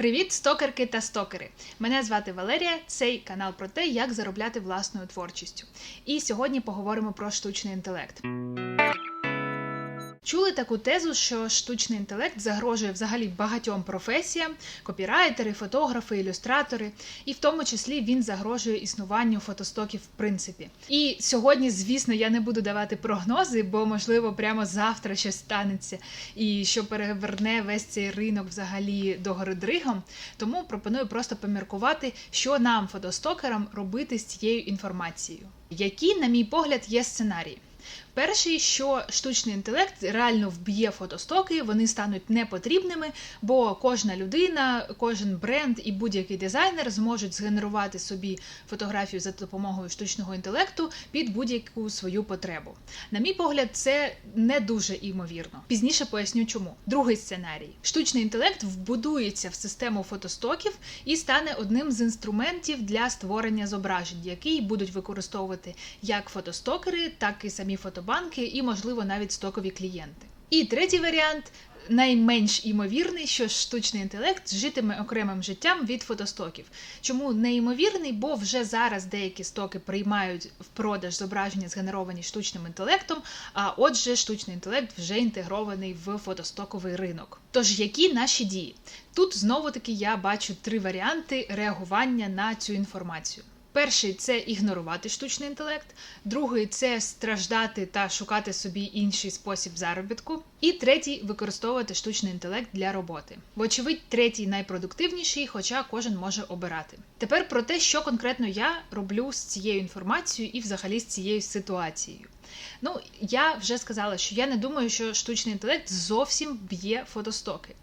Привіт, стокерки та стокери! Мене звати Валерія. Цей канал про те, як заробляти власною творчістю. І сьогодні поговоримо про штучний інтелект. Чули таку тезу, що штучний інтелект загрожує взагалі багатьом професіям: копірайтери, фотографи, ілюстратори, і в тому числі він загрожує існуванню фотостоків в принципі. І сьогодні, звісно, я не буду давати прогнози, бо можливо прямо завтра щось станеться, і що переверне весь цей ринок взагалі до гори дригом. Тому пропоную просто поміркувати, що нам, фотостокерам, робити з цією інформацією. Які, на мій погляд, є сценарії. Перший, що штучний інтелект реально вб'є фотостоки, вони стануть непотрібними, бо кожна людина, кожен бренд і будь-який дизайнер зможуть згенерувати собі фотографію за допомогою штучного інтелекту під будь-яку свою потребу. На мій погляд, це не дуже імовірно. Пізніше поясню, чому. Другий сценарій: штучний інтелект вбудується в систему фотостоків і стане одним з інструментів для створення зображень, які будуть використовувати як фотостокери, так і самі фотобанки, і, можливо, навіть стокові клієнти. І третій варіант. Найменш імовірний, що штучний інтелект житиме окремим життям від фотостоків. Чому неймовірний? Бо вже зараз деякі стоки приймають в продаж зображення, згенеровані штучним інтелектом. А отже, штучний інтелект вже інтегрований в фотостоковий ринок. Тож, які наші дії? Тут знову таки я бачу три варіанти реагування на цю інформацію. Перший це ігнорувати штучний інтелект, другий це страждати та шукати собі інший спосіб заробітку. І третій використовувати штучний інтелект для роботи. Вочевидь, третій найпродуктивніший, хоча кожен може обирати. Тепер про те, що конкретно я роблю з цією інформацією і взагалі з цією ситуацією. Ну, я вже сказала, що я не думаю, що штучний інтелект зовсім б'є фотостоки.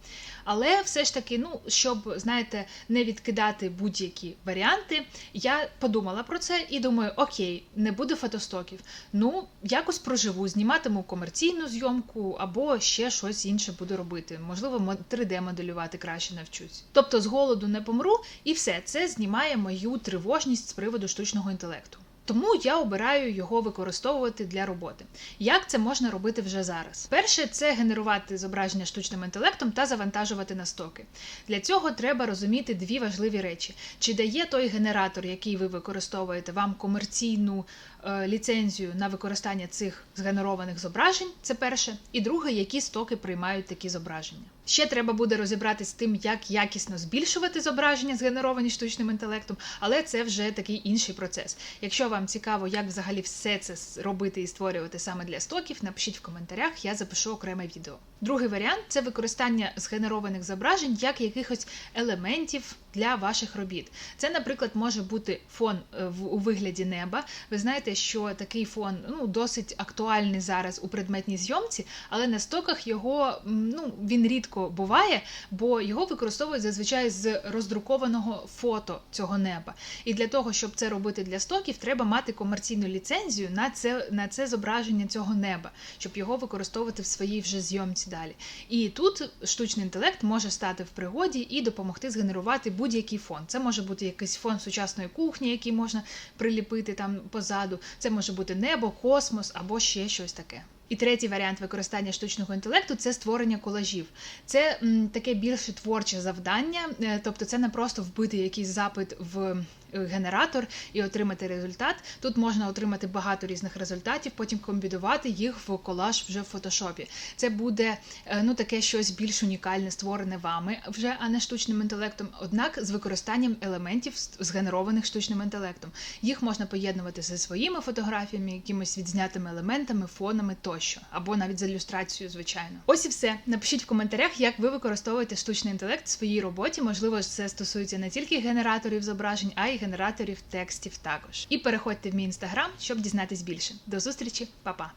Але все ж таки, ну, щоб, знаєте, не відкидати будь-які варіанти, я подумала про це і думаю, окей, не буде фотостоків. Ну, якось проживу, зніматиму комерційну зйомку або ще щось інше буду робити. Можливо, 3D-моделювати краще навчусь. Тобто з голоду не помру, і все це знімає мою тривожність з приводу штучного інтелекту. Тому я обираю його використовувати для роботи. Як це можна робити вже зараз? Перше, це генерувати зображення штучним інтелектом та завантажувати на стоки. Для цього треба розуміти дві важливі речі: чи дає той генератор, який ви використовуєте, вам комерційну е, ліцензію на використання цих згенерованих зображень. Це перше, і друге, які стоки приймають такі зображення. Ще треба буде розібратися з тим, як якісно збільшувати зображення, згенеровані штучним інтелектом, але це вже такий інший процес. Якщо вам цікаво, як взагалі все це робити і створювати саме для стоків, напишіть в коментарях, я запишу окреме відео. Другий варіант це використання згенерованих зображень як якихось елементів для ваших робіт. Це, наприклад, може бути фон е, у вигляді неба. Ви знаєте, що такий фон ну, досить актуальний зараз у предметній зйомці, але на стоках його ну, він рідко буває, бо його використовують зазвичай з роздрукованого фото цього неба. І для того, щоб це робити для стоків, треба мати комерційну ліцензію на це, на це зображення цього неба, щоб його використовувати в своїй вже зйомці далі. І тут штучний інтелект може стати в пригоді і допомогти згенерувати будь-який фон. Це може бути якийсь фон сучасної кухні, який можна приліпити там позаду. Це може бути небо, космос або ще щось таке. І третій варіант використання штучного інтелекту це створення колажів. Це м, таке більше творче завдання, е, тобто це не просто вбити якийсь запит в генератор і отримати результат. Тут можна отримати багато різних результатів, потім комбінувати їх в колаж вже в фотошопі. Це буде е, ну таке щось більш унікальне, створене вами вже, а не штучним інтелектом. Однак з використанням елементів, згенерованих штучним інтелектом. Їх можна поєднувати зі своїми фотографіями, якимись відзнятими елементами, фонами тощо, або навіть з ілюстрацією, звичайно. Ось і все. Напишіть в коментарях, як ви використовуєте штучний інтелект в своїй роботі. Можливо, це стосується не тільки генераторів зображень, а й генераторів текстів також. І переходьте в мій інстаграм, щоб дізнатись більше. До зустрічі, Па-па!